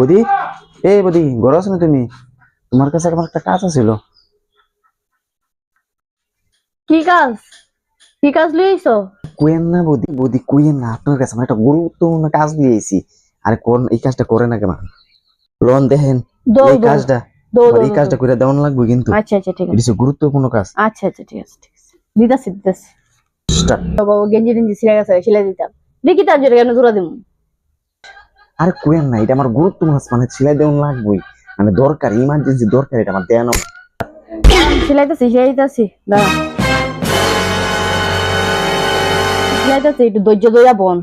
বদি। এই বদি ঘর আছো না তুমি? তোমার কাছে আমার একটা কাজ আছিল। কি কাজ? কি কাজ লইছো কুয়েন না বদি। বদি কুয়েন না আপনার কাছে আমার একটা গুরুত্বপূর্ণ কাজ আর কোন এই কাজটা করে না কেন? লোন দেখেন এই কাজটা এই কাজটা করে দেওয়ান লাগবে কিন্তু। আচ্ছা আচ্ছা ঠিক আছে। এটা গুরুত্বপূর্ণ কাজ। আচ্ছা আচ্ছা ঠিক আছে ঠিক আছে। Start. বাবা গেঞ্জি টেঞ্জি সিলাই গেছে সিলাই দিতাম। দেখি তার জন্য কেন জোড়া দিব আরে কোয়েন না এটা আমার কাজ, মানে সিলাই দেওয়ান লাগবেই। মানে দরকার ইমার্জেন্সি দরকার এটা আমার দেয়ানো সিলাইতেছি সিলাইতেছি দাঁড়া। সিলাইতেছি একটু ধৈর্য ধৈর্য বন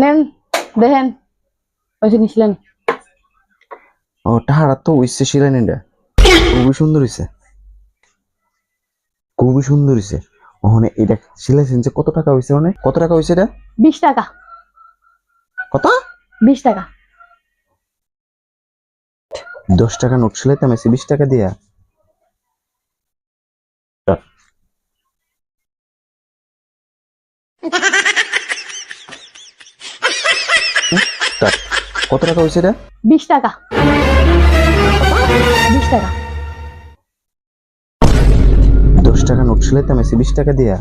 নেন দেখেন। ওই যে নিছিলেন ও টাহারা তো উইসে সিলাই নিটা খুবই সুন্দর হইছে। খুবই সুন্দর হইছে। ওখানে এটা সিলাইছেন যে কত টাকা হইছে মানে কত টাকা হইছে এটা? বিশ টাকা। কত? বিশ টাকা। দশ টাকা নোট সিলাইতাম এসে বিশ টাকা দিয়া। কত টাকা হয়েছে এটা? বিশ টাকা। বিশ টাকা। দশ টাকা নোট সিলাইতাম এসে বিশ টাকা দিয়া।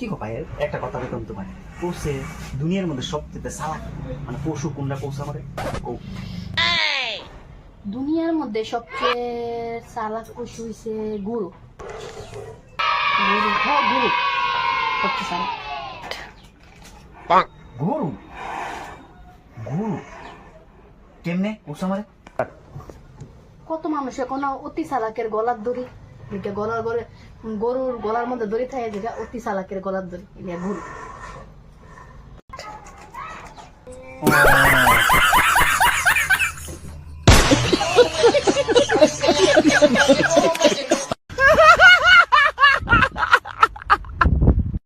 কি একটা কথা পৌঁছে দুনিয়ার মধ্যে সবচেয়ে সালাক মানে পশু কোনটা পৌঁছে আমারে? কও। দুনিয়ার মধ্যে সবচেয়ে চালাক পশু হইছে গরু। গরু হ্যাঁ গরু। সবচেয়ে চালাক। গরু? গরু? কেমনে পৌঁছে আমারে? কত মানুষ এখন অতি সালাকের গলার দড়ি গলার গড়ে গরুর গলার মধ্যে দড়ি থাকে যেটা অতি চালাকের গলার দড়ি এটা গরু